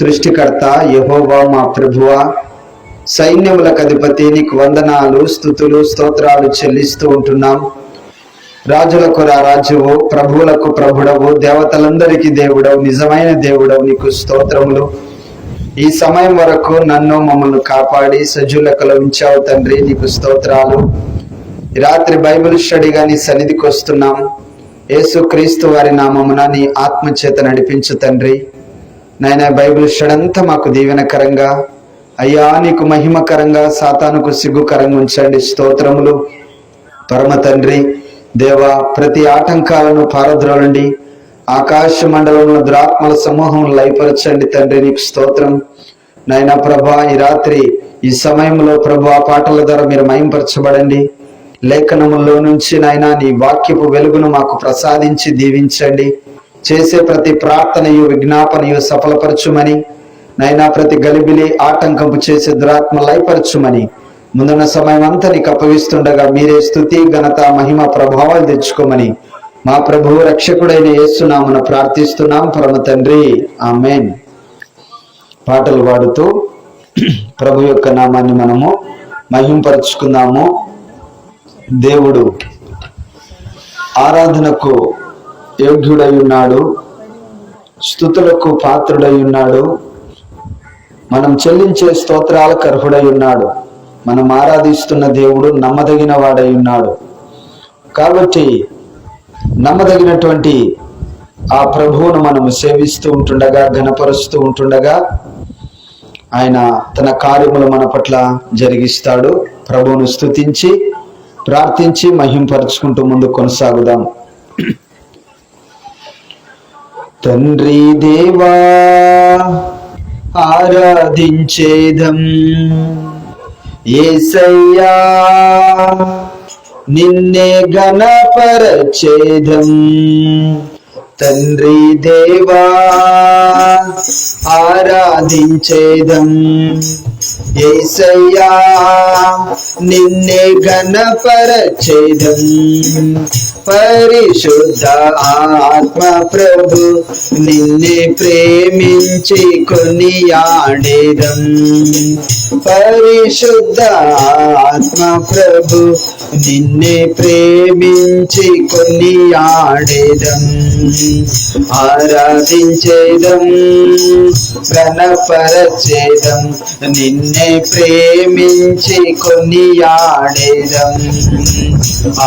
సృష్టికర్త యహోవా మా ప్రభువా సైన్యములకు అధిపతి నీకు వందనాలు స్థుతులు స్తోత్రాలు చెల్లిస్తూ ఉంటున్నాం. రాజులకు రా రాజువు ప్రభువులకు ప్రభుడవు దేవతలందరికీ దేవుడవు నిజమైన దేవుడవు నీకు స్తోత్రములు. ఈ సమయం వరకు నన్ను మమ్మల్ని కాపాడి సజీవులకలో ఉంచావు తండ్రి నీకు స్తోత్రాలు. రాత్రి బైబిల్ స్టడీగా నీ సన్నిధికి వస్తున్నాం. యేసు క్రీస్తు వారి నామమున నీ ఆత్మ చేత నడిపించు తండ్రి. నాయన బైబిల్ స్టడీ అంతా మాకు దీవెనకరంగా. అయ్యా నీకు మహిమకరంగా సాతానుకు సిగ్గుకరంగా ఉంచండి స్తోత్రములు. పరమ తండ్రి దేవా ప్రతి ఆటంకాలను పారద్రోలండి ఆకాశ మండలంలో దురాత్మల సమూహం లయపరచండి తండ్రి నీకు స్తోత్రం. నాయన ప్రభా ఈ రాత్రి ఈ సమయంలో ప్రభా పాటల ద్వారా మీరు మయంపరచబడండి లేఖనములో నుంచి నాయన నీ వాక్యపు వెలుగును మాకు ప్రసాదించి దీవించండి. చేసే ప్రతి ప్రార్థనయు విజ్ఞాపనయు సఫలపరచుమని నైనా ప్రతి గలిబిలి ఆటంకంపు చేసే దురాత్మ లయపరచుమని ముందున్న సమయం అంతా నీకు అప్పగిస్తుండగా మీరే స్థుతి ఘనత మహిమ ప్రభావాలు తెచ్చుకోమని మా ప్రభువు రక్షకుడైన యేసునామన ప్రార్థిస్తున్నాం. పరమ తండ్రి. ఆమెన్. పాటలు పాడుతూ ప్రభు యొక్క నామాన్ని మనము మహింపరుచుకుందాము. దేవుడు ఆరాధనకు యోగ్యుడై ఉన్నాడు స్థుతులకు పాత్రుడై ఉన్నాడు మనం చెల్లించే స్తోత్రాలకు అర్హుడై ఉన్నాడు మనం ఆరాధిస్తున్న దేవుడు నమ్మదగిన వాడై ఉన్నాడు కాబట్టి నమ్మదగినటువంటి ఆ ప్రభువును మనం సేవిస్తూ ఉంటుండగా ఘనపరుస్తూ ఉంటుండగా ఆయన తన కార్యములు మన పట్ల జరిగిస్తాడు. ప్రభువును స్తుతించి ప్రార్థించి మహింపరుచుకుంటూ ముందు కొనసాగుదాం. తండ్రి దేవా ఆరాధించేదం. ఏసయ్యా నిన్నే గణపరచేదం తండ్రి దేవా ఆరాధించేదం. ఏసయ్యా నిన్నే గణపరచేదం పరిశుద్ధ ఆత్మ ప్రభు నిన్నే ప్రేమించి కొనియాడేదం. పరిశుద్ధ ఆత్మ ప్రభు నిన్నే ప్రేమించి కొనియాడేదం. ఆరాధించేదం ఘనపరచేదం నిన్నే ప్రేమించి కొనియాడేదం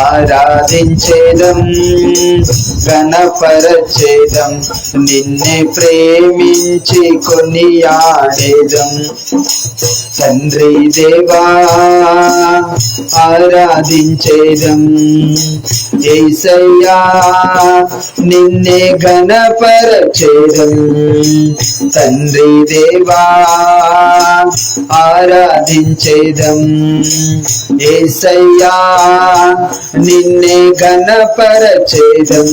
ఆరాధించేదం ఘనపరచేదం నిన్నే ప్రేమించి కొనియాడేదం తండ్రి దేవా ఆరాధించేదం ఏసయ్యా నిన్నే గణపరచేదం తండ్రి దేవా ఆరాధించేదం. ఏసయ్యా నిన్నే గణపరచేదం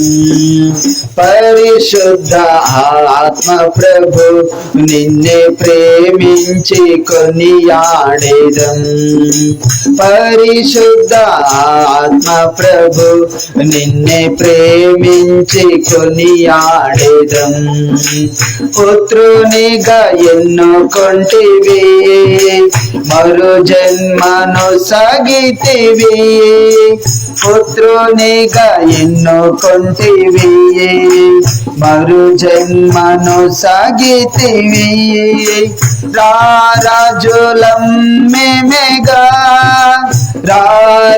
పరిశుద్ధ ఆత్మ ప్రభు నిన్నే ప్రేమించి కొనియాడేదం. పరిశుద్ధ ఆత్మ ప్రభు నిన్నే ప్రేమించి కొనియాడేదం. పుత్రునిగా ఎన్నుకొంటివి మరు జన్మను సాగితివి. పుత్రునిగా ఎన్నుకొంటివి మరు జన్మను సాగితివి. రాజులం మేమేగా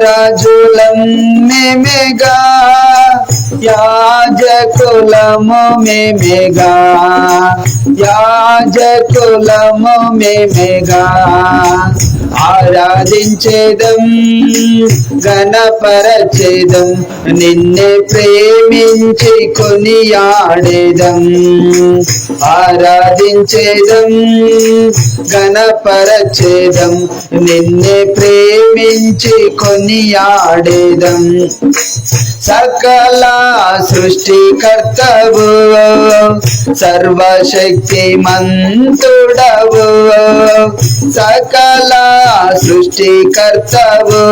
రారాజులం మేమేగా యాజకులము మేమేగా యాజకులము మేమేగా ఆరాధించేదం గణపరచేదం నిన్నే ప్రేమించి కొనియాడేదం. ఆరాధించేదం గణపరచేదం నిన్నే ప్రేమించి కొనియాడేదం. సకల సృష్టికర్తవు సర్వశక్తి మంతుడవు సకల సృష్టికర్తవు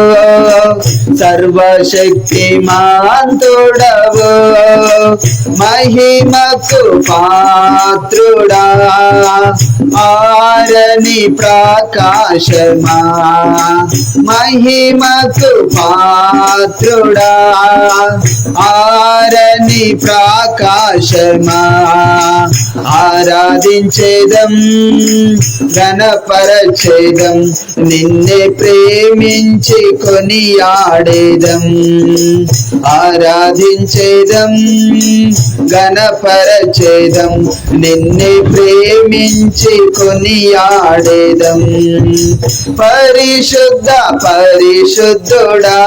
సర్వశక్తిమాంతుడవు. మహిమకు పాత్రుడా ఆరని ప్రకాశమా. మహిమకు పాత్రుడా ఆరని ప్రాకాశమా ఆరాధించేదం గణపరచేదం నిన్నే ప్రేమించి కొనియాడేదం ఆరాధించేదం గణపరచేదం నిన్నే ప్రేమించి కొనియాడేదం పరిశుద్ధ పరిశుద్ధుడా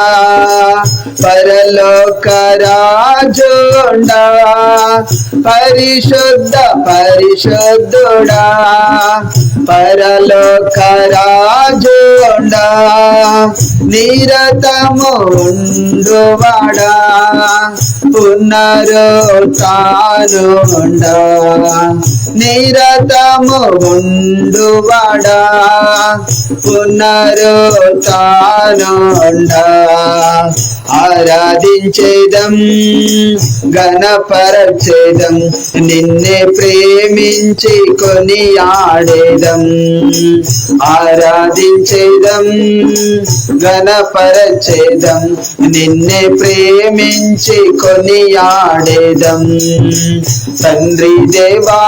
పరలోక రాజుడా పరిశుద్ధ పరిశుద్ధుడా పరలోక రాజుడా నిరతము ఉండువాడా పునరు పునరుతానుండా నిరతము ఉండువాడా పునరుతానుండా ఆరాధించేదం గణపరచేదం నిన్నే ప్రేమించి కొని ఆడేదం ఆరాధించేదం గణపరచేదం నిన్నే ప్రేమించి కొని ఆడేదం తండ్రి దేవా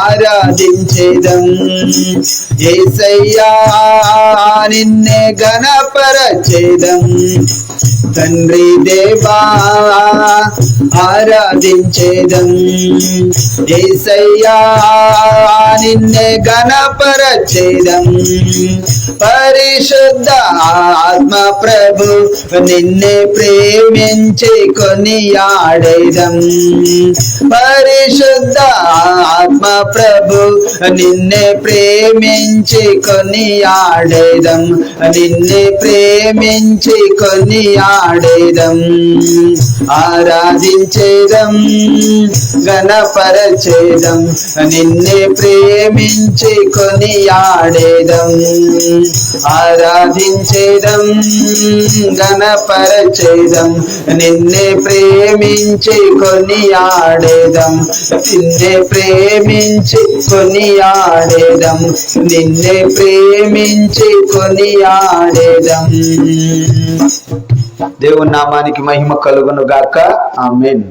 ఆరాధించేదం. ఏసయ్యా నిన్నే గణపరచేదం తండ్రి దేవా ఆరాధించేదం. ఏసయ్యా నిన్నే గణపరచేదం పరిశుద్ధ ఆత్మ ప్రభు నిన్నే ప్రేమించి కొనియాడేదం. పరిశుద్ధ ఆత్మ ప్రభు నిన్నే ప్రేమించి కొని ఆడేదం నిన్నే ప్రేమించి కొని ఆడేదం ఆరాధించేదం గణపరచేదం నిన్నే ప్రేమించి కొని ఆడేదం ఆరాధించేదం గణపరచేదం నిన్నే ప్రేమించి కొని ఆడేదం నిన్నే ప్రేమించి కొనియాడేదం నిన్నే ప్రేమించి కొనియాడేదం దేవుని నామానికి మహిమ కలుగును గాక ఆమెన్.